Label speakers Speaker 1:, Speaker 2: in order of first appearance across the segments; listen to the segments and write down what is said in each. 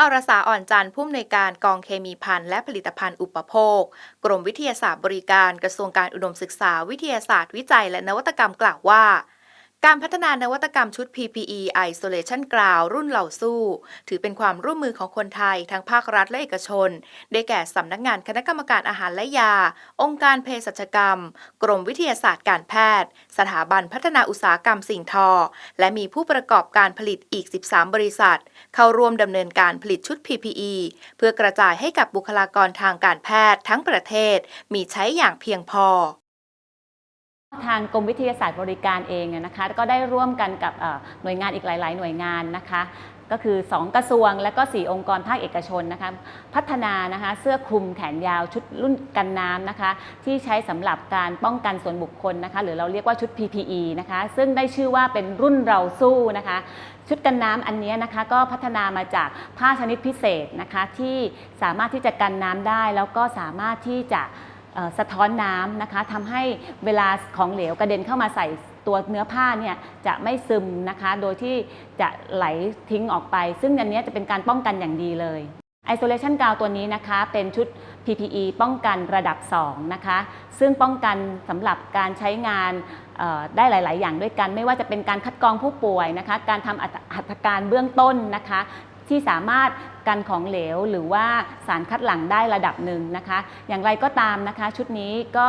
Speaker 1: อรสาอ่อนจันทร์ผู้อำนวยการกองเคมีพันธุ์และผลิตภัณฑ์อุปโภค กรมวิทยาศาสตร์บริการกระทรวงการอุดมศึกษาวิทยาศาสตร์วิจัยและนวัตกรรมกล่าวว่า การพัฒนานวัตกรรมชุด PPE Isolation Ground รุ่นเหล่าสู้ ถือเป็นความร่วมมือของคนไทย ทั้งภาครัฐและเอกชน ได้แก่สำนักงานคณะกรรมการอาหารและยา องค์การเภสัชกรรม กรมวิทยาศาสตร์การแพทย์ สถาบันพัฒนาอุตสาหกรรมสิ่งทอ และมีผู้ประกอบการผลิตอีก 13 บริษัท เข้าร่วมดำเนินการผลิตชุด PPE เพื่อกระจายให้กับบุคลากรทางการแพทย์ทั้งประเทศมีใช้อย่างเพียงพอ
Speaker 2: ทางกรมวิทยาศาสตร์บริการเองนะคะก็ได้ร่วมกันกับหน่วยงานอีกหลาย ๆ หน่วยงานนะคะ ก็คือ 2 กระทรวงและก็ 4 องค์กรภาคเอกชนนะคะพัฒนานะคะเสื้อคลุมแขนยาวชุดรุ่นกันน้ำนะคะ ที่ใช้สำหรับการป้องกันส่วนบุคคลนะคะ หรือเราเรียกว่าชุด PPE นะคะ ซึ่งได้ชื่อว่าเป็นรุ่นเราสู้นะคะชุดกันน้ำอันนี้นะคะก็พัฒนามาจากผ้าชนิดพิเศษนะคะที่สามารถที่จะกันน้ำได้แล้วก็สามารถที่จะ สะท้อนน้ำนะคะทำให้เวลาของเหลวกระเด็นเข้ามาใส่ตัวเนื้อผ้าเนี่ยจะไม่ซึมนะคะ โดยที่จะไหลทิ้งออกไป ซึ่งอันนี้จะเป็นการป้องกันอย่างดีเลย Isolation Gown ตัวนี้นะคะ เป็นชุด PPE ป้องกันระดับ 2 นะคะ ซึ่งป้องกันสำหรับการใช้งานได้หลาย ๆ อย่างด้วยกัน ไม่ว่าจะเป็นการคัดกรองผู้ป่วยนะคะ การทำอัตหัตถการเบื้องต้นนะคะ ที่สามารถ กันของเหลว หรือว่าสารคัดหลั่งได้ระดับหนึ่งนะคะ อย่างไรก็ตามนะคะ ชุดนี้ก็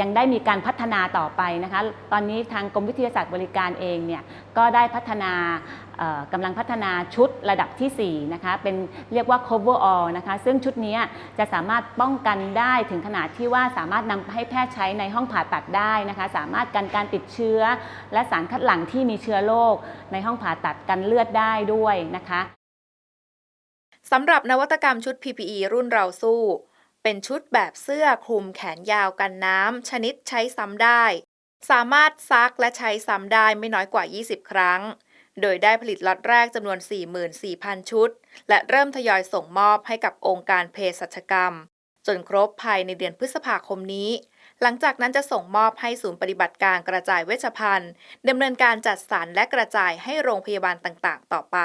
Speaker 2: ยังได้มีการพัฒนาต่อไปนะคะ ตอนนี้ทางกรมวิทยาศาสตร์บริการเองเนี่ยก็ได้พัฒนากำลังพัฒนาชุดระดับทีสี่ 4 นะคะ เป็นเรียกว่า cover all นะคะ ซึ่งชุดนี้จะสามารถป้องกันได้ถึงขนาดที่ว่าสามารถนำให้แพทย์ใช้ในห้องผ่าตัดได้นะคะ สามารถกันการติดเชื้อ และสารคัดหลั่งที่มีเชื้อโรคในห้องผ่าตัดกันเลือดได้ด้วยนะคะ
Speaker 1: สำหรับนวัตกรรมชุด PPE รุ่นเราสู้ เป็นชุดแบบเสื้อคลุมแขนยาวกันน้ำ ชนิดใช้ซ้ำได้ สามารถซักและใช้ซ้ำได้ไม่น้อยกว่า 20 ครั้ง โดยได้ผลิตล็อตแรกจำนวน 44,000 ชุด และเริ่มทยอยส่งมอบให้กับองค์การเภสัชกรรม จนครบภายในเดือนพฤษภาคมนี้ หลังจากนั้นจะส่งมอบให้ศูนย์ปฏิบัติการกระจายเวชภัณฑ์ดำเนินการจัดสรรและกระจายให้โรงพยาบาลต่างๆ ต่อไป